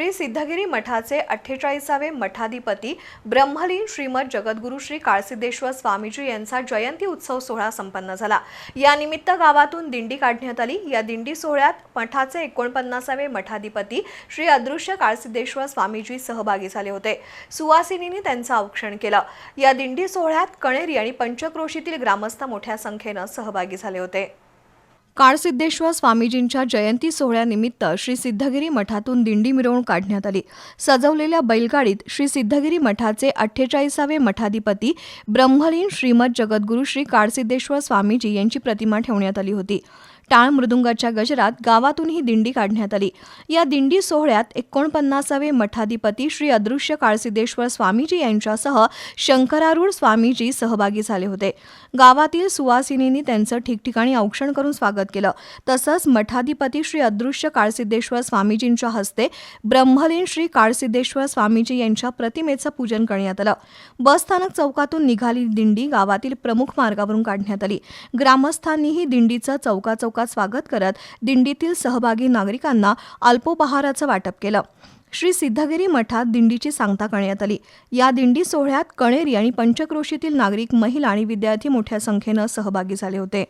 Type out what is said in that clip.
श्री सिद्धगिरी मठाचे अठ्ठेचाळीसावे मठाधिपती ब्रह्मलीन श्रीमद जगद्गुरू श्री काळसिद्धेश्वर स्वामीजी यांचा जयंती उत्सव सोहळा संपन्न झाला. यानिमित्त गावातून दिंडी काढण्यात आली. या दिंडी सोहळ्यात मठाचे एकोणपन्नासावे मठाधिपती श्री अदृश्य काळसिद्धेश्वर स्वामीजी सहभागी झाले होते. सुवासिनींनी त्यांचं औक्षण केलं. या दिंडी सोहळ्यात कणेरी आणि पंचक्रोशीतील ग्रामस्थ मोठ्या संख्येनं सहभागी झाले होते. काळसिद्धेश्वर स्वामीजींच्या जयंती सोहळ्यानिमित्त श्री सिद्धगिरी मठातून दिंडी मिरवणूक काढण्यात आली. सजवलेल्या बैलगाडीत श्री सिद्धगिरी मठाचे अठ्ठेचाळीसावे मठाधिपती ब्रह्मलीन श्रीमद जगद्गुरू श्री काळसिद्धेश्वर स्वामीजी यांची प्रतिमा ठेवण्यात आली होती. टाळ मृदुंगाच्या गजरात गावातून ही दिंडी काढण्यात आली. या दिंडी सोहळ्यात एकोणपन्नासावे मठाधिपती श्री अदृश्य काळसिद्धेश्वर स्वामीजी यांच्यासह शंकरारूढ स्वामीजी सहभागी झाले होते. गावातील सुवासिनींनी त्यांचं ठिकठिकाणी औक्षण करून स्वागत केलं. तसंच मठाधिपती श्री अदृश्य काळसिद्धेश्वर स्वामीजींच्या हस्ते ब्रह्मलीन श्री काळसिद्धेश्वर स्वामीजी यांच्या प्रतिमेचं पूजन करण्यात आलं. बसस्थानक चौकातून निघाली दिंडी गावातील प्रमुख मार्गावरून काढण्यात आली. ग्रामस्थांनीही दिंडीचं चौका चौकात स्वागत करत दिंडीतील सहभागी नागरिकांना अल्पोपहाराचं वाटप केलं. श्री सिद्धगिरी मठात दिंडीची सांगता करण्यात आली. या दिंडी सोहळ्यात कणेरी आणि पंचक्रोशीतील नागरिक महिला आणि विद्यार्थी मोठ्या संख्येनं सहभागी झाले होते.